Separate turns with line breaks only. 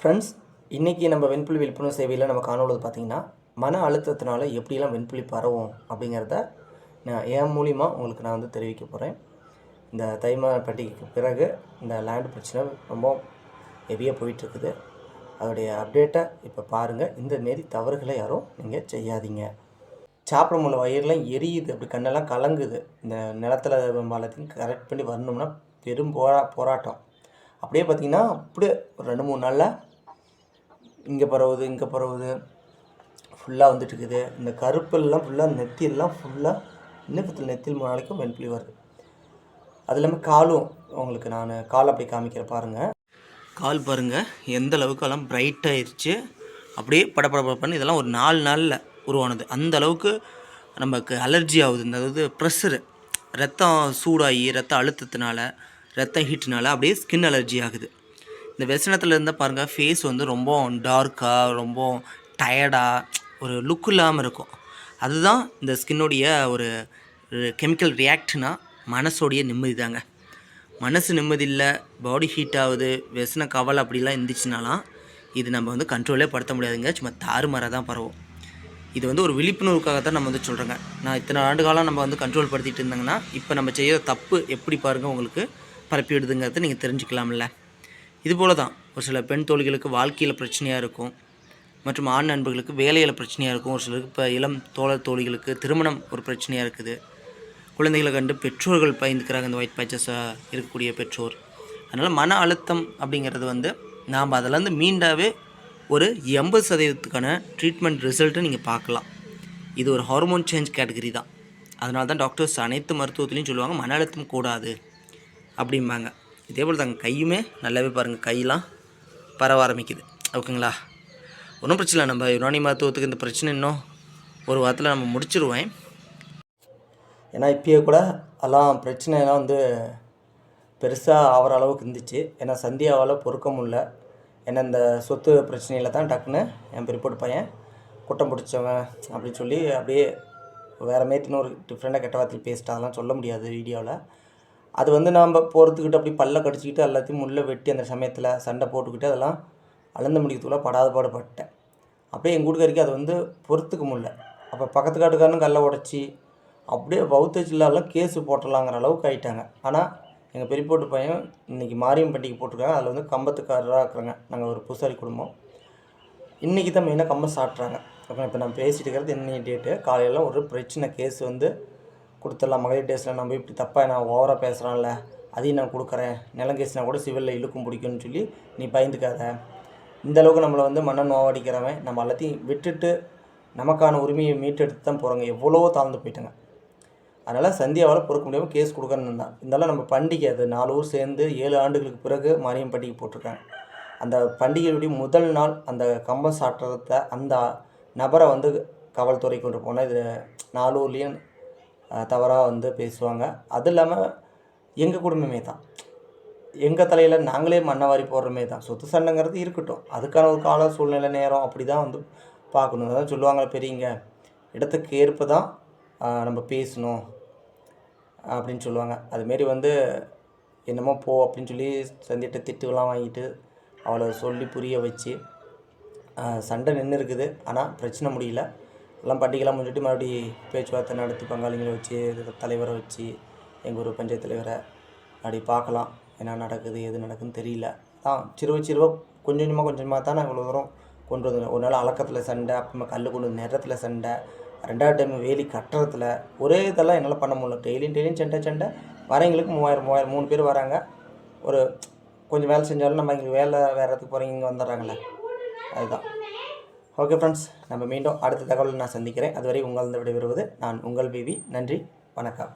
Friends இன்றைக்கி நம்ம வெண்புலி விழிப்புணர்வு சேவையில் நம்ம காணொழுது பார்த்திங்கன்னா மன அழுத்தத்தினால எப்படிலாம் வெண்புலி பரவும் அப்படிங்கிறத நான் என் மூலிமா உங்களுக்கு நான் வந்து தெரிவிக்க போகிறேன் இந்த தைமா பட்டிக்கு பிறகு இந்த லேண்ட் பிரச்சனை ரொம்ப ஹெவியாக போயிட்டுருக்குது. அதோடைய அப்டேட்டை இப்போ பாருங்கள் இந்த மாரி தவறுகளை யாரும் நீங்கள் செய்யாதீங்க. சாப்பிட முடியல வயிறுலாம் எரியுது அப்படி கண்ணெல்லாம் கலங்குது. இந்த நிலத்துல எல்லாத்தையும் கரெக்ட் பண்ணி வரணும்னா பெரும் போரா போராட்டம். அப்படியே பார்த்தீங்கன்னா அப்படியே ஒரு ரெண்டு மூணு நாளில் இங்கே பரவுது இங்கே பரவுது. ஃபுல்லாக வந்துட்டுருக்குது. இந்த கருப்பெல்லாம் ஃபுல்லாக நெத்தியெல்லாம் ஃபுல்லாக இன்னும் நெத்தியில் மூணு நாளைக்கும் வெண்புலி வருது. அது இல்லாமல் காலும் உங்களுக்கு நான் கால் அப்படி காமிக்கிற பாருங்கள் கால் பாருங்கள் எந்த அளவுக்கு எல்லாம் பிரைட் ஆயிடுச்சு அப்படியே படப்படப்படன்னு இதெல்லாம் ஒரு நாலு நாளில் உருவானது. அந்த அளவுக்கு நமக்கு அலர்ஜி ஆகுது. இந்த அதாவது ப்ரெஷரு ரத்தம் சூடாகி ரத்த அழுத்தத்தினால ரத்தம் ஹீட்னால அப்படியே ஸ்கின் அலர்ஜி ஆகுது. இந்த வெசனத்தில் இருந்தால் பாருங்கள் ஃபேஸ் வந்து ரொம்ப டார்க்காக ரொம்ப டயர்டாக ஒரு லுக் இல்லாமல் இருக்கும். அதுதான் இந்த ஸ்கின்னுடைய ஒரு கெமிக்கல் ரியாக்ட்னா மனசோடைய நிம்மதி தாங்க. மனசு நிம்மதி இல்லை பாடி ஹீட் ஆகுது வெசன கவலை அப்படிலாம் இருந்துச்சுனாலாம் இது நம்ம வந்து கண்ட்ரோலே படுத்த முடியாதுங்க. சும்மா தாறுமாறாக தான் பரவும். இது வந்து ஒரு விழிப்புணர்வுக்காக தான் நம்ம வந்து சொல்கிறேங்க நான் இத்தனை ஆண்டு காலம் நம்ம வந்து கண்ட்ரோல் படுத்திட்டு இருந்தாங்கன்னா இப்போ நம்ம செய்கிற தப்பு எப்படி பாருங்கள் உங்களுக்கு பரப்பி விடுதுங்கிறத நீங்கள் தெரிஞ்சுக்கலாம்ல. இது போல தான் ஒரு சில பெண் தோழிகளுக்கு வாழ்க்கையில் பிரச்சனையாக இருக்கும் மற்றும் ஆண் நண்பர்களுக்கு வேலையில் பிரச்சனையாக இருக்கும். ஒரு சிலருக்கு இப்போ இளம் தோழர் தோழிகளுக்கு திருமணம் ஒரு பிரச்சனையாக இருக்குது. குழந்தைகளை கண்டு பெற்றோர்கள் பயந்துக்கிறாங்க. இந்த ஒயிட் பேச்சஸாக இருக்கக்கூடிய பெற்றோர். அதனால் மன அழுத்தம் அப்படிங்கிறது வந்து நாம் அதிலேருந்து மீண்டாவே ஒரு எண்பது சதவீதத்துக்கான ட்ரீட்மெண்ட் ரிசல்ட்டை நீங்கள் பார்க்கலாம். இது ஒரு ஹார்மோன் சேஞ்ச் கேட்டகரி தான். அதனால தான் டாக்டர்ஸ் அனைத்து மருத்துவத்துலேயும் சொல்லுவாங்க மன அழுத்தம் கூடாது அப்படிம்பாங்க. இதே போல் தாங்க கையுமே நல்லாவே பாருங்கள் கையெல்லாம் பரவ ஆரம்பிக்குது. ஓகேங்களா? ஒன்றும் பிரச்சனை இல்லை நம்ம யுனானி மருத்துவத்துக்கு இந்த பிரச்சனை இன்னும் ஒரு வாரத்தில் நம்ம முடிச்சிருவேன் ஏன்னா இப்பயே கூட எல்லாம் பிரச்சனைலாம் வந்து பெருசாக ஆகிற அளவுக்கு இருந்துச்சு. ஏன்னா சந்தியாவால் பொறுக்க முடியல. ஏன்னா இந்த சொத்து பிரச்சனையில் தான் டக்குன்னு என் ரிப்போர்ட் பையன் குட்டம் பிடிச்சவன் அப்படின்னு சொல்லி அப்படியே வேறு மேத்தின்னு ஒரு டிஃப்ரெண்ட்டாக கெட்ட வார்த்தையில் பேசிட்டு அதெல்லாம் சொல்ல முடியாது வீடியோவில் அது வந்து நாம் போகிறதுக்கிட்ட அப்படி பல்ல கடிச்சிக்கிட்டு எல்லாத்தையும் உள்ளே வெட்டி அந்த சமயத்தில் சண்டை போட்டுக்கிட்டு அதெல்லாம் அளந்து முடிக்கிறதுக்குள்ள படாத பாடுபட்டேன். அப்படியே எங்கள் வீட்டுக்காரிக்கு அது வந்து பொறுத்துக்க முடில அப்போ பக்கத்து காட்டுக்காரனும் கல்லை உடச்சி அப்படியே பௌத்த ஜில்லாலாம் கேஸு போட்டலாங்கிற அளவுக்கு ஆயிட்டாங்க. ஆனால் எங்கள் பெரியப்போட்டு பையன் இன்றைக்கி மாரியம் பண்டிகை போட்டிருக்காங்க. அதில் வந்து கம்பத்துக்காரராக இருக்கிறாங்க. நாங்கள் ஒரு பூசாரி குடும்பம். இன்றைக்கி தான் மெயினாக கம்பம் சாட்டுறாங்க. அப்புறம் இப்போ நான் பேசிட்டு இருக்கிறது இன்னைக்கு டேட்டு காலையில் ஒரு பிரச்சனை கேஸ் வந்து கொடுத்துடலாம். மகளிர் டேஸில் நம்ம இப்படி தப்பாக நான் ஓவராக பேசுகிறான்ல அதையும் நான் கொடுக்குறேன். நிலம் கேஸ்னா கூட சிவிலில் இழுக்கும் பிடிக்கும்னு சொல்லி நீ பயந்துக்காத. இந்த அளவுக்கு நம்மளை வந்து மன்னன் நோவடிக்கிறவன். நம்ம எல்லாத்தையும் விட்டுட்டு நமக்கான உரிமையை மீட்டெடுத்து தான் போகிறாங்க எவ்வளவோ தாழ்ந்து போயிட்டாங்க. அதனால் சந்தியாவால் பொறுக்க முடியாமல் கேஸ் கொடுக்கணுன்னு தான் இருந்தாலும் நம்ம பண்டிகை அது. நாலு ஊர் சேர்ந்து ஏழு ஆண்டுகளுக்கு பிறகு மாரியம் பண்டிகை போட்டிருக்காங்க. அந்த பண்டிகையுடைய முதல் நாள் அந்த கம்பம் சாட்டுறத அந்த நபரை வந்து காவல்துறை கொண்டு போனால் இது நாலு ஊர்லேயும் தவறாக வந்து பேசுவாங்க. அது இல்லாமல் எங்கள் குடும்பமே தான். எங்கள் தலையில் நாங்களே மண்ணை வாரி போடுறமே தான். சொத்து சண்டைங்கிறது இருக்கட்டும். அதுக்கான ஒரு கால சூழ்நிலை நேரம் அப்படி தான் வந்து பார்க்கணும். அதான் சொல்லுவாங்களே பெரியங்க இடத்துக்கு ஏற்ப தான் நம்ம பேசணும். அப்படின்னு சொல்லுவாங்க. அதுமாரி வந்து என்னமோ போ அப்படின்னு சொல்லி சந்திட்ட திட்டுலாம் வாங்கிட்டு அவளை சொல்லி புரிய வச்சு சண்டை நின்று இருக்குது ஆனால் பிரச்சனை முடியல. எல்லாம் பண்டிகைலாம் முடிச்சுட்டு மறுபடி பேச்சுவார்த்தை நடத்தி பங்காளிங்களை வச்சு தலைவரை வச்சு எங்கள் ஊர் பஞ்சாயத்து தலைவரை அப்படி பார்க்கலாம். என்ன நடக்குது எது நடக்குதுன்னு தெரியல. தான் சிறுவ சிறுவ கொஞ்சம் கொஞ்சமாக கொஞ்சமாக தான் நான் இவ்வளோ தூரம் கொண்டு வந்தேன் ஒரு நாள் அலக்கத்தில் சண்டை அப்புறமா கல் கொண்டு வந்து நிறத்தில் சண்டை ரெண்டாவது டைம் வேலி கட்டுறதுல ஒரே இதெல்லாம் என்னால் பண்ண முடியல. டெய்லியும் டெய்லியும் சண்டை சண்டை. வரவங்களுக்கு மூவாயிரம் மூவாயிரம் மூணு பேர் வராங்க. ஒரு கொஞ்சம் வேலை செஞ்சாலும் நம்ம இங்கே வேலை வேறு இடத்துக்கு போகிறீங்க இங்கே வந்துடுறாங்களே அதுதான். ஓகே ஃப்ரெண்ட்ஸ் நம்ம மீண்டும் அடுத்த தகவலில் நான் சந்திக்கிறேன். அதுவரை உங்களிருந்து விடைபெறுவது நான் உங்கள் பிவி நன்றி. வணக்கம்.